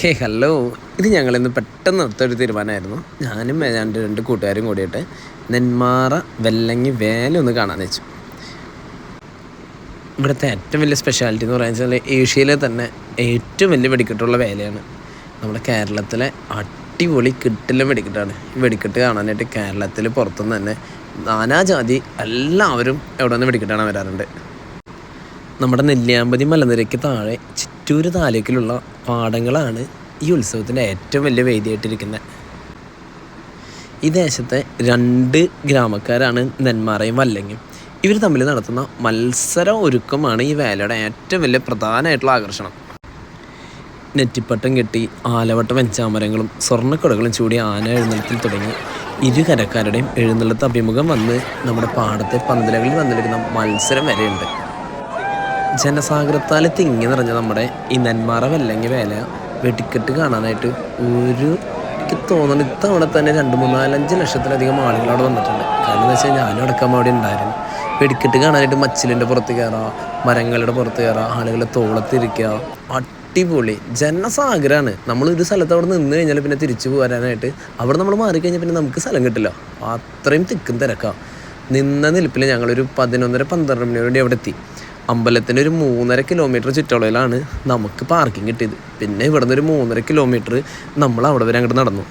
ഹേ hello ഇത് ഞങ്ങളിന്ന് പെട്ടെന്ന് ഒരു തീരുമാനമായിരുന്നു. ഞാനും ഏതാണ്ട് രണ്ട് കൂട്ടുകാരും കൂടിയിട്ട് നെന്മാറ വെല്ലങ്ങി വേല ഒന്ന് കാണാൻ വെച്ചു. ഇവിടുത്തെ ഏറ്റവും വലിയ സ്പെഷ്യാലിറ്റി എന്ന് പറയുന്നത് വെച്ചാൽ ഏഷ്യയിലെ തന്നെ ഏറ്റവും വലിയ വെടിക്കെട്ടുള്ള വേലയാണ്. നമ്മുടെ കേരളത്തിലെ അടിപൊളി കിട്ടില്ല വെടിക്കെട്ടാണ്. ഈ വെടിക്കെട്ട് കാണാനായിട്ട് കേരളത്തിൽ പുറത്തുനിന്ന് തന്നെ നാനാജാതി എല്ലാവരും എവിടെ നിന്ന് വെടിക്കെട്ടാണ് വരാറുണ്ട്. നമ്മുടെ നെല്ലിയാമ്പതി മലനിരയ്ക്ക് താഴെ ചിറ്റൂർ താലൂക്കിലുള്ള പാടങ്ങളാണ് ഈ ഉത്സവത്തിന്റെ ഏറ്റവും വലിയ വേദിയായിട്ടിരിക്കുന്നത്. ഈ ദേശത്തെ രണ്ട് ഗ്രാമക്കാരാണ് നെന്മാറയും വല്ലങ്ങയും. ഇവർ തമ്മിൽ നടത്തുന്ന മത്സര ഒരുക്കമാണ് ഈ വേലയുടെ ഏറ്റവും വലിയ പ്രധാനമായിട്ടുള്ള ആകർഷണം. നെറ്റിപ്പട്ടം കെട്ടി ആലവട്ട വെഞ്ചാമരങ്ങളും സ്വർണക്കുടകളും ചൂടി ആന എഴുന്നള്ളത്തിൽ തുടങ്ങി ഇരു കരക്കാരുടെയും എഴുന്നള്ളത്ത് അഭിമുഖം വന്ന് നമ്മുടെ പാടത്തെ പന്തലകളിൽ വന്നിരിക്കുന്ന മത്സരം വരെയുണ്ട്. ജനസാഗരത്താൽ തിങ്ങി നിറഞ്ഞ നമ്മുടെ ഈ നെന്മാറ വെല്ലങ്ങി വേല വെടിക്കെട്ട് കാണാനായിട്ട് ഒരു എനിക്ക് തോന്നുന്നു ഇത്തവണ തന്നെ രണ്ട് മൂന്നാലഞ്ച് ലക്ഷത്തിലധികം ആളുകൾ അവിടെ വന്നിട്ടുണ്ട്. കാരണം എന്ന് വെച്ചാൽ ഞാനും അടക്കം അവിടെ ഉണ്ടായിരുന്നു. വെടിക്കെട്ട് കാണാനായിട്ട് മച്ചിലിന്റെ പുറത്ത് കയറാം മരങ്ങളുടെ പുറത്ത് കയറാം ആളുകളെ തോളത്തിരിക്കുക അടിപൊളി. ജനസാഗരമാണ് നമ്മൾ ഒരു സ്ഥലത്ത് അവിടെ നിന്ന് കഴിഞ്ഞാൽ പിന്നെ തിരിച്ചു പോരാനായിട്ട് അവിടെ നമ്മൾ മാറിക്കഴിഞ്ഞാൽ പിന്നെ നമുക്ക് സ്ഥലം കിട്ടില്ല. അത്രയും തിക്കും തിരക്കാം. നിന്ന നിൽപ്പിൽ ഞങ്ങളൊരു പതിനൊന്നര പന്ത്രണ്ട് മണിയോടെ അവിടെ എത്തി. അമ്പലത്തിന്റെ ഒരു മൂന്നര കിലോമീറ്റർ ചുറ്റളവിലാണ് നമുക്ക് പാർക്കിംഗ് കിട്ടിയത്. പിന്നെ ഇവിടുന്ന് ഒരു മൂന്നര കിലോമീറ്റർ നമ്മൾ അവിടെ വരെ അങ്ങോട്ട് നടന്നു.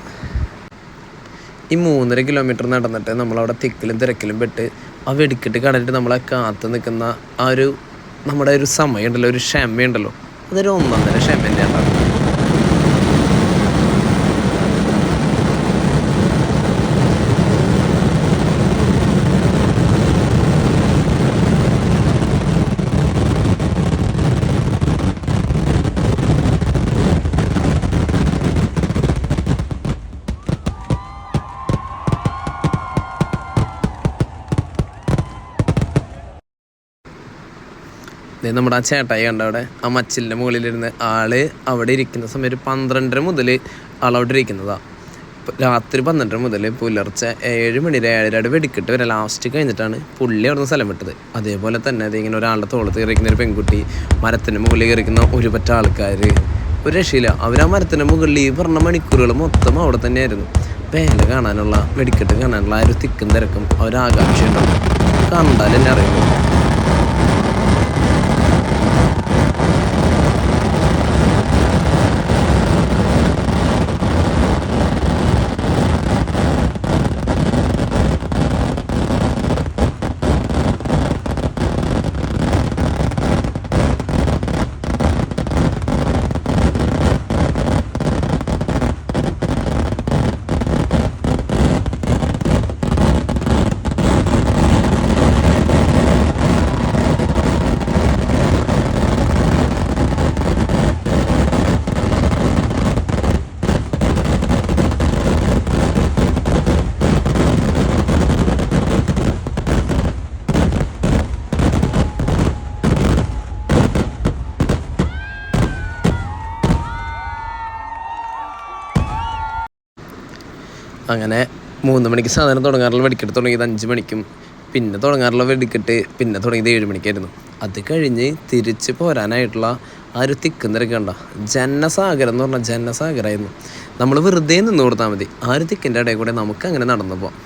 ഈ മൂന്നര കിലോമീറ്റർ നടന്നിട്ട് നമ്മളവിടെ തിക്കിലും തിരക്കിലും പെട്ട് ആ വെടിക്കെട്ട് കണ്ടിട്ട് നമ്മളെ കാത്ത് നിൽക്കുന്ന ആ ഒരു നമ്മുടെ ഒരു സമയമുണ്ടല്ലോ ഒരു ക്ഷമയുണ്ടല്ലോ. അതൊരു ഒന്നാം തന്നെ ക്ഷമ ദേ നമ്മുടെ ആ ചേട്ടായി കണ്ട അവിടെ? ആ മച്ചിലിന്റെ മുകളിലിരുന്ന് ആൾ അവിടെ ഇരിക്കുന്ന സമയം ഒരു പന്ത്രണ്ടര മുതൽ ആളവിടെ ഇരിക്കുന്നതാ. ഇപ്പൊ രാത്രി പന്ത്രണ്ടര മുതൽ പുലർച്ചെ ഏഴ് മണി ഏഴരയുടെ വെടിക്കെട്ട് വരെ ലാസ്റ്റ് കഴിഞ്ഞിട്ടാണ് പുള്ളി അവിടെ നിന്ന് സ്ഥലം വിട്ടത്. അതേപോലെ തന്നെ അത് ഇങ്ങനെ ഒരാളുടെ തോളത്ത് കയറിക്കുന്ന ഒരു പെൺകുട്ടി മരത്തിന്റെ മുകളിൽ കയറിക്കുന്ന ഒരു പറ്റ ആൾക്കാർ ഒരു രക്ഷയില്ല. അവർ ആ മരത്തിന്റെ മുകളിൽ ഈ പറഞ്ഞ മണിക്കൂറുകൾ മൊത്തം അവിടെ തന്നെയായിരുന്നു. വേല കാണാനുള്ള വെടിക്കെട്ട് കാണാനുള്ള ആ ഒരു തിക്കും തിരക്കും ആ ഒരു കണ്ടാൽ അറിയുള്ളൂ. അങ്ങനെ മൂന്ന് മണിക്ക് സാധനം തുടങ്ങാറുള്ള വെടിക്കെട്ട് തുടങ്ങിയത് അഞ്ച് മണിക്കും പിന്നെ തുടങ്ങാറുള്ള വെടിക്കെട്ട് പിന്നെ തുടങ്ങിയത് ഏഴ് മണിക്കായിരുന്നു. അത് കഴിഞ്ഞ് തിരിച്ച് പോരാനായിട്ടുള്ള ആ ഒരു തിക്കും തിരക്ക് കണ്ട? ജനസാഗരം എന്ന് പറഞ്ഞാൽ ജനസാഗരമായിരുന്നു നമ്മൾ വെറുതെ നിന്ന് കൊടുത്താൽ മതി. ആ ഒരു തിക്കിന്റെ ഇടയിൽ കൂടെ നമുക്ക് അങ്ങനെ നടന്നു പോകാം